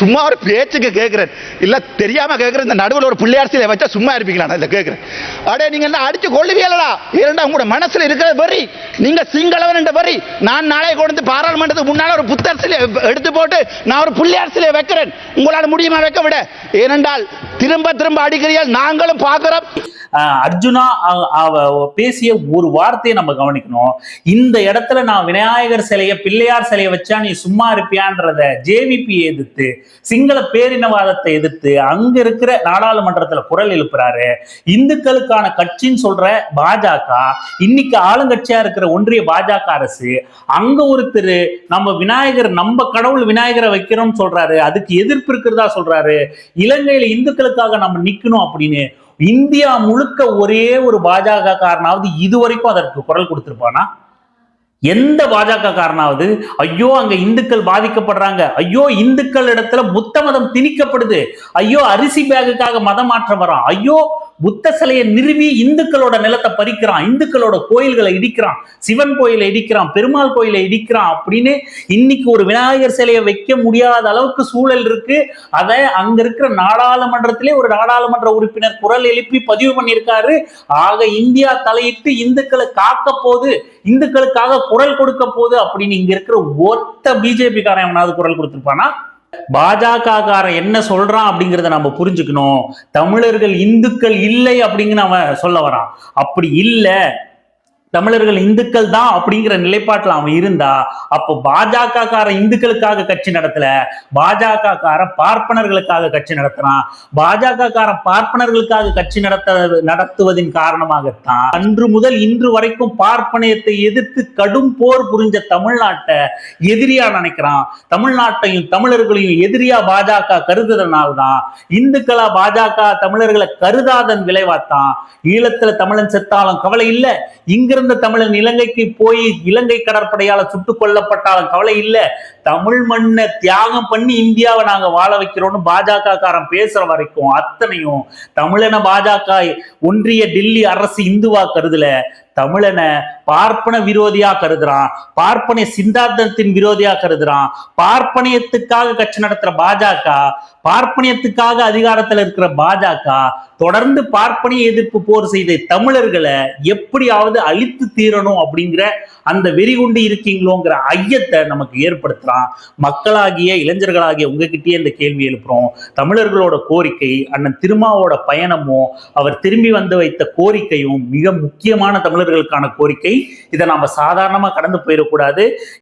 சும்மா ஒரு பேச்சுக்கு கேட்குறேன் இல்லை தெரியாமல் கேட்குறேன் இந்த நடுவில் ஒரு பிள்ளையார் சிலை வச்சா சும்மா இருப்பீங்களா? நான் இதை கேட்குறேன் அடே நீங்கள் என்ன அடித்து கொள்ளுவீங்களா இரண்டா உங்களோட மனசில் இருக்கிற வரி நீங்கள் சிங்களவன் என்ற வரி நான் நாளை கொண்டு வந்து பாராளுமன்றத்துக்கு முன்னால் ஒரு புத்தர் சிலை எடுத்து போட்டு நான் ஒரு பிள்ளையார் சிலையை வைக்கிறேன். உங்களால் முடியுமா வைக்க விட? ஏனென்றால் திரும்ப திரும்ப அடிக்கிறீர்கள் நாங்களும் பார்க்குறோம். அர்ஜுனா அவ பேசிய ஒரு வார்த்தையை நம்ம கவனிக்கணும். இந்த இடத்துல நான் விநாயகர் சிலையை பிள்ளையார் சிலையை வச்சா நீ சும்மா இருப்பியான்றத ஜேவிபி எதிர்த்து சிங்கள பேரினவாதத்தை எதிர்த்து அங்க இருக்கிற நாடாளுமன்றத்துல குரல் எழுப்புறாரு. இந்துக்களுக்கான கட்சின்னு சொல்ற பாஜக இன்னைக்கு ஆளுங்கட்சியா இருக்கிற ஒன்றிய பாஜக அரசு அங்க ஒருத்தர் நம்ம விநாயகர் நம்ம கடவுள் விநாயகரை வைக்கிறோம்னு சொல்றாரு. அதுக்கு எதிர்ப்பு இருக்கிறதா சொல்றாரு. இலங்கையில இந்துக்களுக்காக நம்ம நிக்கணும் அப்படின்னு இந்தியா முழுக்க ஒரே ஒரு பாஜக காரனாவது இதுவரைக்கும் அதற்கு குரல் கொடுத்திருப்பானா? எந்த பாஜக காரனாவது? ஐயோ அங்க இந்துக்கள் பாதிக்கப்படுறாங்க. ஐயோ இந்துக்கள் இடத்துல புத்த மதம் திணிக்கப்படுது. ஐயோ அரிசி பேகுக்காக மதம் மாற்றம் வரான் ஐயோ புத்த சிலையை நிறுவி இந்துக்களோட நிலத்தை பறிக்கிறான். இந்துக்களோட கோயில்களை இடிக்கிறான். சிவன் கோயிலை இடிக்கிறான். பெருமாள் கோயிலை இடிக்கிறான் அப்படின்னு இன்னைக்கு ஒரு விநாயகர் சிலையை வைக்க முடியாத அளவுக்கு சூழல் இருக்கு. அதை அங்க இருக்கிற நாடாளுமன்றத்திலே ஒரு நாடாளுமன்ற உறுப்பினர் குரல் எழுப்பி பதிவு பண்ணியிருக்காரு. ஆக இந்தியா தலையிட்டு இந்துக்களை காக்க போது இந்துக்களுக்காக குரல் கொடுக்க போகுது அப்படின்னு இங்க இருக்கிற ஒத்த பிஜேபி காரன் எவனாவது குரல் கொடுத்திருப்பானா? பாஜகக்காரன் என்ன சொல்றான் அப்படிங்கிறத நம்ம புரிஞ்சுக்கணும். தமிழர்கள் இந்துக்கள் இல்லை அப்படின்னு அவன் சொல்ல வரான். அப்படி இல்லை. தமிழர்கள் இந்துக்கள் தான் அப்படிங்கிற நிலைப்பாட்டில் அவன் இருந்தா அப்போ பாஜக கார இந்துக்களுக்காக கட்சி நடத்தல பாஜக கார பார்ப்பனர்களுக்காக கட்சி நடத்துறான் பாஜக கார பார்ப்பனர்களுக்காக கட்சி நடத்த நடத்துவதின் காரணமாகத்தான் அன்று முதல் இன்று வரைக்கும் பார்ப்பனையத்தை எதிர்த்து கடும் போர் புரிஞ்ச தமிழ்நாட்டை எதிரியா நினைக்கிறான். தமிழ்நாட்டையும் தமிழர்களையும் எதிரியா பாஜக கருதுறதுனால்தான் இந்துக்களா பாஜக தமிழர்களை கருதாதன் விளைவாத்தான். ஈழத்துல தமிழன் செத்தாலும் கவலை இல்லை. இங்கிற இங்கிருந்த தமிழன் இலங்கைக்கு போய் இலங்கை கடற்படையால சுட்டுக் கொல்லப்பட்டாலும் கவலை இல்லை. தமிழ் மண்ணை தியாகம் பண்ணி இந்தியாவை நாங்க வாழ வைக்கிறோம்னு பாஜக காரன் பேசுற வரைக்கும் அத்தனையும் தமிழன பாஜக ஒன்றிய டெல்லி அரசு இந்துவா கருதல. தமிழனை பார்ப்பன விரோதியா கருதுறான். பார்ப்பனை சிந்தாந்தத்தின் விரோதியா கருதுறான். பார்ப்பனியத்துக்காக கட்சி நடத்துற பாஜக பார்ப்பனியத்துக்காக அதிகாரத்தில் இருக்கிற பாஜக தொடர்ந்து பார்ப்பனிய எதிர்ப்பு போர் செய்த தமிழர்களை எப்படியாவது அழித்து தீரணும் அப்படிங்கிற அந்த வெறிகுண்டு இருக்கீங்களோங்கிற ஐயத்தை நமக்கு ஏற்படுத்துறான். மக்களாகிய இளைஞர்களாகிய உங்ககிட்டயே இந்த கேள்வி எழுப்புறோம். தமிழர்களோட கோரிக்கை அண்ணன் திருமாவோட பயணமும் அவர் திரும்பி வந்து வைத்த கோரிக்கையும் மிக முக்கியமான தமிழ் தமிழர்களுக்கான கோரிக்கை. இதை நாம சாதாரணமா கடந்து போயிடக்கூடாது.